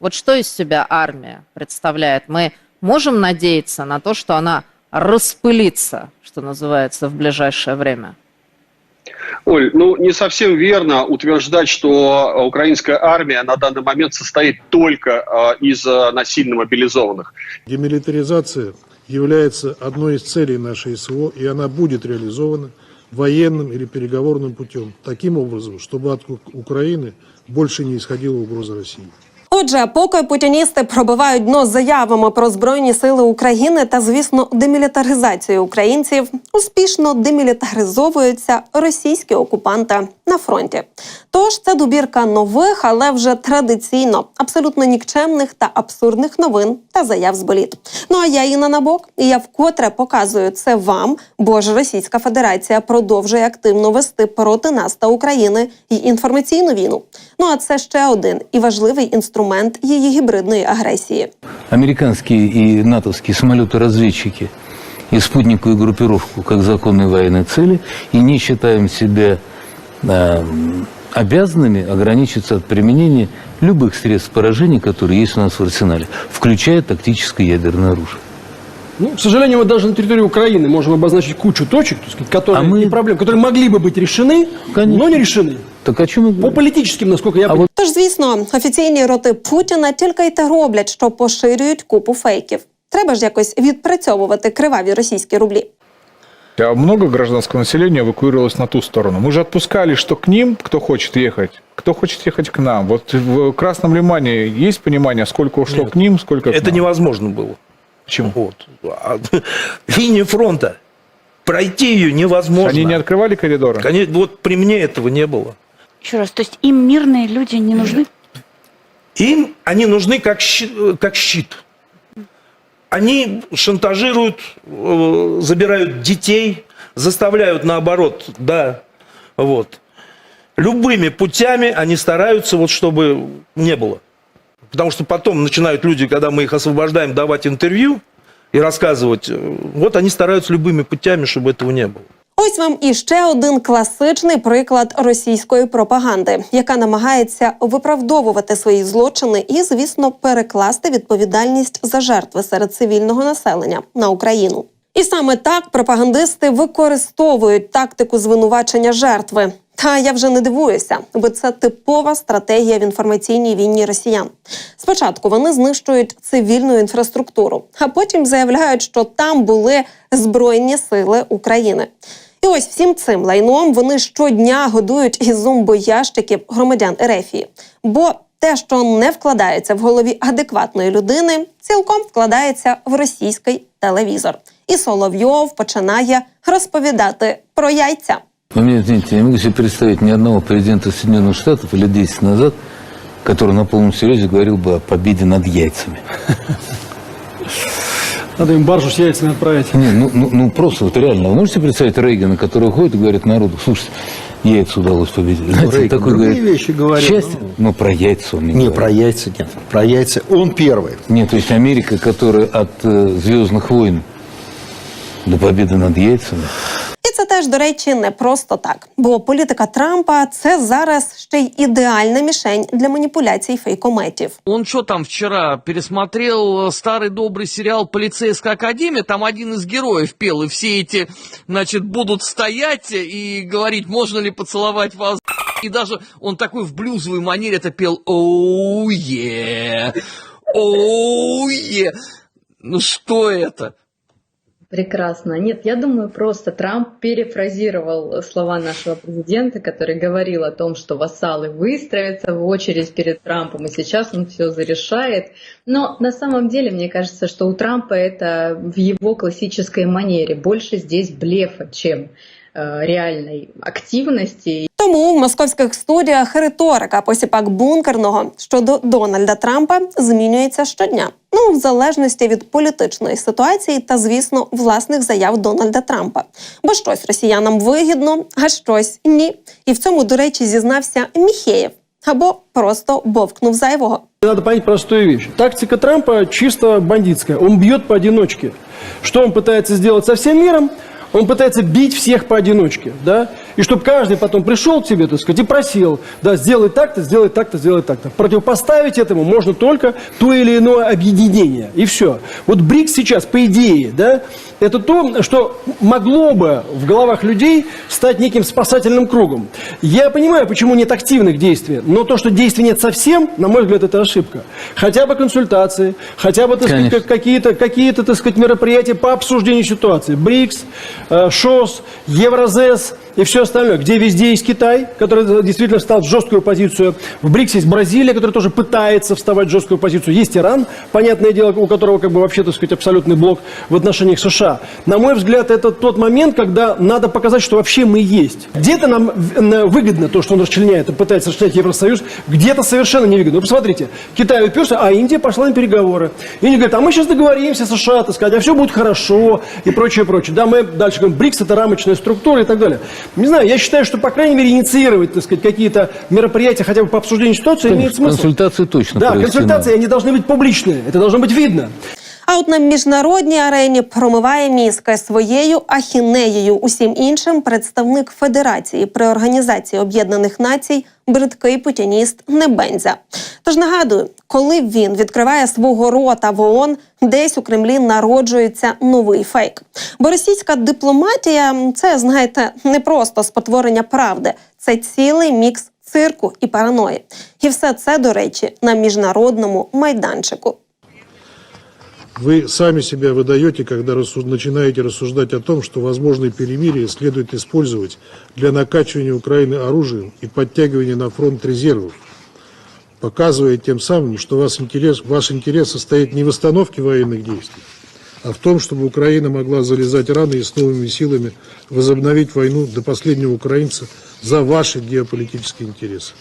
Вот что из себя армия представляет? Мы можем надеяться на то, что она распылится, что называется, в ближайшее время? Оль, ну не совсем верно утверждать, что э, украинская армия на данный момент состоит только э, из э, насильно мобилизованных. Демилитаризация является одной из целей нашей СВО, и она будет реализована военным или переговорным путем, таким образом, чтобы от Украины больше не исходила угроза России. Отже, поки путіністи пробивають дно заявами про збройні сили України та, звісно, демілітаризацію українців, успішно демілітаризовуються російські окупанти на фронті. Тож це добірка нових, але вже традиційно абсолютно нікчемних та абсурдних новин та заяв з боліт. Ну а я Інна Набок, і я вкотре показую це вам, бо ж Російська Федерація продовжує активно вести проти нас та України і інформаційну війну. Ну а це ще один і важливий інструмент її гібридної агресії. американские и натовские самолеты-разведчики и спутниковую группировку как законные военные цели и не считаем себя э, обязанными ограничиться от применения любых средств поражения, которые есть у нас в арсенале, включая тактическое ядерное оружие. Ну, к сожалению, мы даже на территории Украины можем обозначить кучу точек, так сказать, которые, А мы- и проблем, которые могли бы быть решены, Конечно. но не решены. Так о чем мы По говорим? политическим, насколько я А понимаю. Тож, звісно, офіційні роти Путіна тільки й те роблять, що поширюють купу фейків. Треба ж якось відпрацьовувати криваві російські рублі. А много гражданского населения эвакуировалось на ту сторону. Мы же отпускали, что к ним, кто хочет ехать, кто хочет ехать к нам. Вот в Красном Лимане есть понимание, сколько ушло к ним, сколько к Это нам? невозможно было. Почему? Вот. А Линия фронта. Пройти ее невозможно. Они не открывали коридоры? Конечно, вот при мне этого не было. Еще раз, то есть им мирные люди не нужны? Им они нужны как. Как щит. Они шантажируют, э, забирают детей, заставляют наоборот, да, вот. Любыми путями они стараются, вот, чтобы не было. Потому что потом начинают люди, когда мы их освобождаем, давать интервью и рассказывать. э, Вот они стараются любыми путями, чтобы этого не было. Ось вам іще один класичний приклад російської пропаганди, яка намагається виправдовувати свої злочини і, звісно, перекласти відповідальність за жертви серед цивільного населення на Україну. І саме так пропагандисти використовують тактику звинувачення жертви. Та я вже не дивуюся, бо це типова стратегія в інформаційній війні росіян. Спочатку вони знищують цивільну інфраструктуру, а потім заявляють, що там були збройні сили України. І ось всім цим лайном вони щодня годують із зомбоящиків громадян Ерефії. Бо те, що не вкладається в голові адекватної людини, цілком вкладається в російський телевізор. І Соловйов починає розповідати про яйця. Вы мне извините, я не могу себе представить ни одного президента Соединенных Штатов лет 10 назад, который на полном серьезе говорил бы о победе над яйцами. Надо им баржу с яйцами отправить. Не, ну, ну, ну просто вот реально. Вы можете представить Рейгана, который ходит и говорит народу, слушайте, яйца удалось победить. Знаете, Рейган такой другие говорит, вещи говорил, Счастье, но про яйца он не, Не, говорит. про яйца нет. Про яйца он первый. Нет, то есть Америка, которая от э, Звездных войн до победы над яйцами І це теж, до речі, не просто так. Бо політика Трампа це зараз ще й ідеальна мішень для маніпуляцій фейкометів. Он что там вчера пересмотрел э, старый добрый сериал «Полицейская академия», там один из героев пел, и все эти, значит, будут стоять и говорить, можно ли поцеловать вас, и даже он такой в блюзовой манере это пел «Оу-е! Оу-е!» Ну что это? Прекрасно. Нет, я думаю, просто Трамп перефразировал слова нашего президента, который говорил о том, что вассалы выстроятся в очередь перед Трампом, и сейчас он все зарешает. Но на самом деле, мне кажется, что у Трампа это в его классической манере. Больше здесь блефа, чем э, реальной активности. Тому в московських студіях риторика посіпак бункерного щодо Дональда Трампа змінюється щодня. Ну, в залежності від політичної ситуації та, звісно, власних заяв Дональда Трампа. Бо щось росіянам вигідно, а щось ні. І в цьому, до речі, зізнався Міхеєв або просто бовкнув зайвого. Надо понять простую вещь. Тактика Трампа чисто бандитская. Он бьет поодиночке. Что он пытается сделать со всем миром? Он пытается бить всех поодиночке, да, и чтобы каждый потом пришел к тебе, так сказать, и просил, да, сделай так-то, сделай так-то, сделай так-то. Противопоставить этому можно только то или иное объединение, и все. Вот БРИКС сейчас, по идее, да, это то, что могло бы в головах людей стать неким спасательным кругом. Я понимаю, почему нет активных действий, но то, что действий нет совсем, на мой взгляд, это ошибка. Хотя бы консультации, хотя бы, так сказать, Конечно. как- какие-то, какие-то, так сказать, мероприятия по обсуждению ситуации. БРИКС, э, ШОС, Евразес и все остальное. Где везде есть Китай, который действительно встал в жесткую позицию. В БРИКС есть Бразилия, которая тоже пытается вставать в жесткую позицию. Есть Иран, понятное дело, у которого как бы вообще, так сказать, абсолютный блок в отношениях США. На мой взгляд, это тот момент, когда надо показать, что вообще мы есть. Где-то нам выгодно то, что он расчленяет и пытается расчленять Евросоюз, где-то совершенно невыгодно. Вы посмотрите, Китай уперся, а Индия пошла на переговоры. Индия говорит, а мы сейчас договоримся, США, так сказать, а все будет хорошо и прочее, прочее. Да, мы дальше говорим, БРИКС это рамочная структура и так далее. Не знаю, я считаю, что, по крайней мере, инициировать, так сказать, какие-то мероприятия хотя бы по обсуждению ситуации имеет смысл. Консультации точно Да, консультации, они должны быть публичные, это должно быть видно. А от на міжнародній арені промиває мізки своєю ахінеєю усім іншим представник Федерації при Організації Об'єднаних Націй бридкий путініст Небензя. Тож нагадую, коли він відкриває свого рота в ООН, десь у Кремлі народжується новий фейк. Бо російська дипломатія це, знаєте, не просто спотворення правди, це цілий мікс цирку і параної. І все це, до речі, на міжнародному майданчику. Вы сами себя выдаете, когда рассуж- начинаете рассуждать о том, что возможные перемирия следует использовать для накачивания Украины оружием и подтягивания на фронт резервов, показывая тем самым, что вас интерес, ваш интерес состоит не в остановке военных действий, а в том, чтобы Украина могла залезать раны и с новыми силами возобновить войну до последнего украинца за ваши геополитические интересы.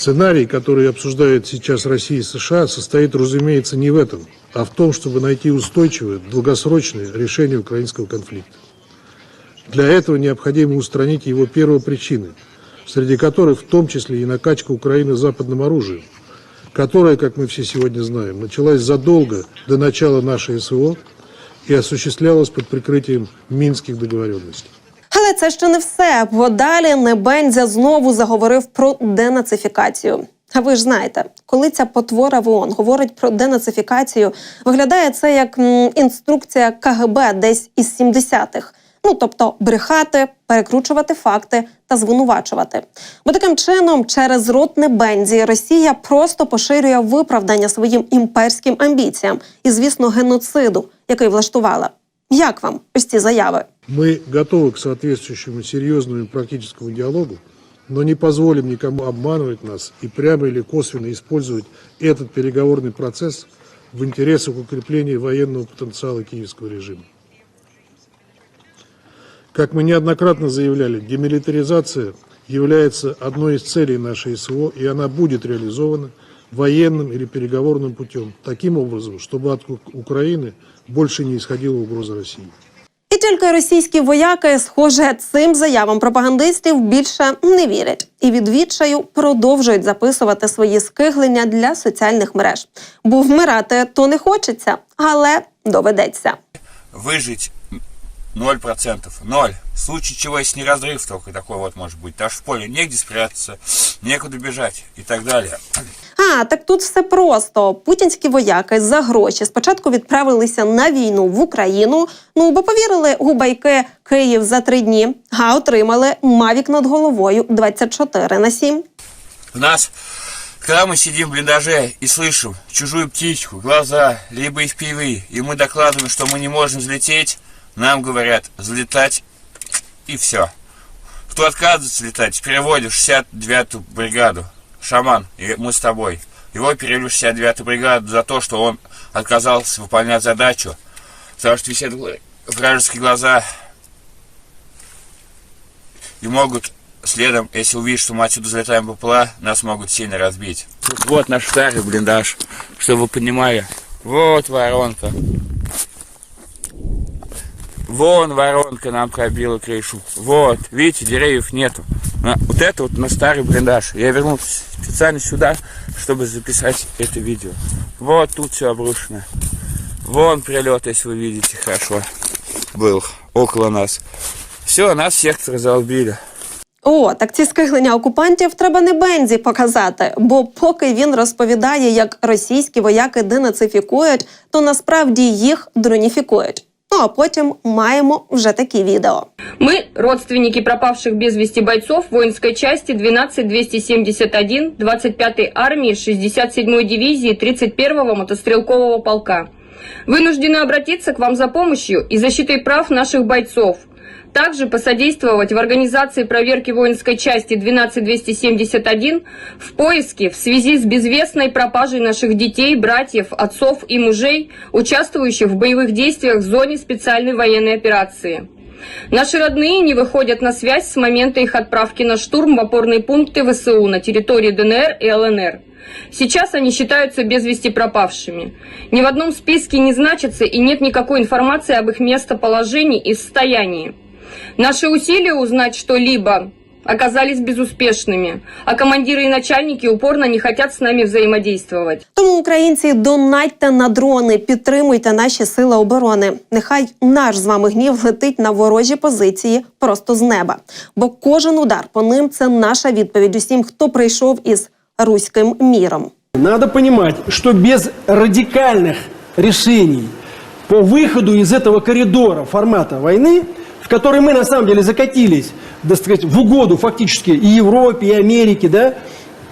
Сценарий, который обсуждает сейчас Россия и США, состоит, разумеется, не в этом, а в том, чтобы найти устойчивое, долгосрочное решение украинского конфликта. Для этого необходимо устранить его первопричины, среди которых в том числе и накачка Украины западным оружием, которая, как мы все сегодня знаем, началась задолго до начала нашей СВО и осуществлялась под прикрытием Минских договоренностей. Це ще не все, бо далі Небензя знову заговорив про денацифікацію. А ви ж знаєте, коли ця потвора в ООН говорить про денацифікацію, виглядає це як інструкція КГБ десь із 70-х. Ну тобто брехати, перекручувати факти та звинувачувати. Бо таким чином, через рот Небензі Росія просто поширює виправдання своїм імперським амбіціям і, звісно, геноциду, який влаштувала. Як вам ось ці заяви? Мы готовы к соответствующему серьезному практическому диалогу, но не позволим никому обманывать нас и прямо или косвенно использовать этот переговорный процесс в интересах укрепления военного потенциала киевского режима. Как мы неоднократно заявляли, демилитаризация является одной из целей нашей СВО, и она будет реализована военным или переговорным путем, таким образом, чтобы от Украины больше не исходила угроза России. Тільки російські вояки, схоже, цим заявам пропагандистів більше не вірять і від відчаю продовжують записувати свої скиглення для соціальних мереж. Бо вмирати то не хочеться, але доведеться. выжить 0%. Ноль. В случае чего, если не разрыв только такой вот может быть. Даже в поле негде спрятаться, некуда бежать и так далее. А так тут все просто. Путінські вояки за гроші спочатку відправилися на війну в Україну. Ну бо повірили у байки Київ за три дні, а отримали мавік над головою 24 на 7. У нас, когда мы сидим в блиндаже и слышим чужую птичку, глаза, либо их пивы, и мы докладываем, что мы не можем взлететь, нам говорят взлетать и все. Кто отказывается летать, переводишь в 69-ю бригаду. Шаман, и мы с тобой. Его перевели в 69-ю бригаду за то, что он отказался выполнять задачу, потому что висят вражеские глаза и могут следом, если увидят, что мы отсюда залетаем БПЛА, нас могут сильно разбить. Вот наш старый блиндаж, чтобы вы понимали. Вот воронка. Вон воронка нам пробила крышу. Вот, видите, деревьев нету. А, Вот это вот на старый блиндаж. Я вернулся специально сюда, чтобы записать это видео. Вот тут все обрушено. Вон прилет, если вы видите хорошо. был около нас. Все, нас всех разолбили. О, так ці скиглення окупантів треба не Бензі показати, бо поки він розповідає, як російські вояки денацифікують, то насправді їх дроніфікують. Ну а потім маємо вже такі відео. Мы, родственники пропавших без вести бойцов воинской части 12271 25-й армии 67-й дивизии 31-го мотострелкового полка. Вынуждены обратиться к вам за помощью и защитой прав наших бойцов. также посодействовать в организации проверки воинской части 12271 в поиске в связи с безвестной пропажей наших детей, братьев, отцов и мужей, участвующих в боевых действиях в зоне специальной военной операции. Наши родные не выходят на связь с момента их отправки на штурм в опорные пункты ВСУ на территории ДНР и ЛНР. Сейчас они считаются без вести пропавшими. Ни в одном списке не значатся и нет никакой информации об их местоположении и состоянии. Наши усилия узнать что-либо оказались безуспешными, а командиры и начальники упорно не хотят с нами взаимодействовать. Тому українці донатьте на дрони, підтримуйте наші сили оборони. Нехай наш з вами гнів летить на ворожі позиції просто з неба. Бо кожен удар по ним це наша відповідь усім, хто прийшов із руським міром. Надо понимать, что без радикальных решений по выходу из этого коридора формата войны, в который мы на самом деле закатились, так сказать, в угоду фактически и Европе, и Америке, да,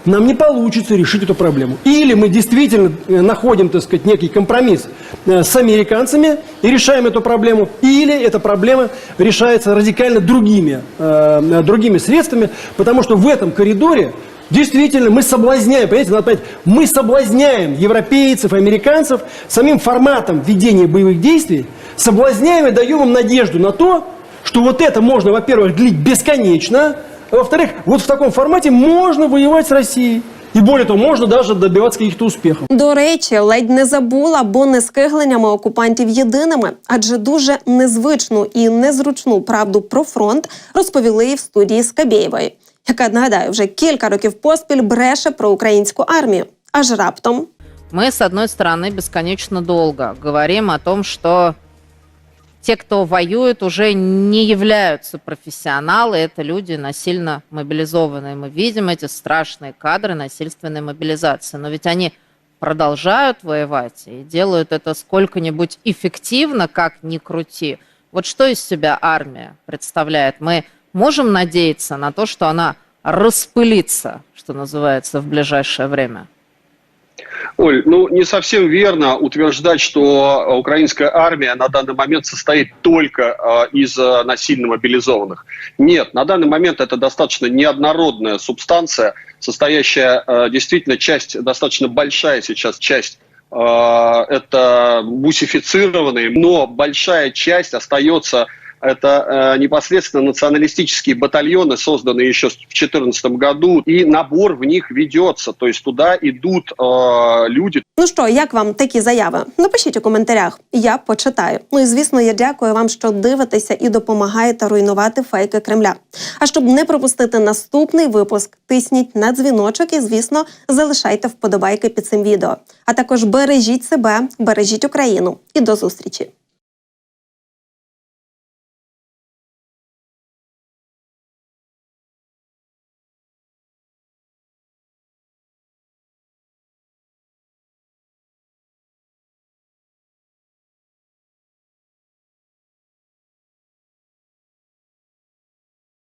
нам не получится решить эту проблему. Или мы действительно э, находим, так сказать, некий компромисс э, с американцами и решаем эту проблему, или эта проблема решается радикально другими, э, другими средствами, потому что в этом коридоре Действительно, мы соблазняем, понимаете, надо понять, мы соблазняем европейцев, американцев самим форматом ведения боевых действий, соблазняем и даем им надежду на то, что вот это можно, во-первых, длить бесконечно, а во-вторых, вот в таком формате можно воевать с Россией. И более того, можно даже добиваться каких-то успехов. До речі, ледь не забула, бо не скигленнями окупантів єдиними, адже дуже незвичну і незручну правду про фронт розповіли і в студії Скабєєвої, яка нагадаю вже кілька років поспіль бреше про українську армію. Аж раптом Мы, с одной стороны, бесконечно долго говорим о том, что те, кто воюет, уже не являются профессионалы, это люди насильно мобилизованные. Мы видим эти страшные кадры насильственной мобилизации. Но ведь они продолжают воевать и делают это сколько-нибудь эффективно, как ни крути. Вот что из себя армия представляет? Мы можем надеяться на то, что она распылится, что называется, в ближайшее время? Оль, ну не совсем верно утверждать, что украинская армия на данный момент состоит только э, из э, насильно мобилизованных. Нет, на данный момент это достаточно неоднородная субстанция, состоящая э, действительно часть, достаточно большая сейчас часть э, это бусифицированные, но большая часть остается это э, непосредственно националистические батальоны, созданные еще в 2014 году, и набор в них ведется, то есть туда идут э, люди. Ну що, як вам такі заяви? Напишіть у коментарях, я почитаю. Ну і звісно, я дякую вам, що дивитеся і допомагаєте руйнувати фейки Кремля. А щоб не пропустити наступний випуск, тисніть на дзвіночок і, звісно, залишайте вподобайки під цим відео. А також бережіть себе, бережіть Україну і до зустрічі.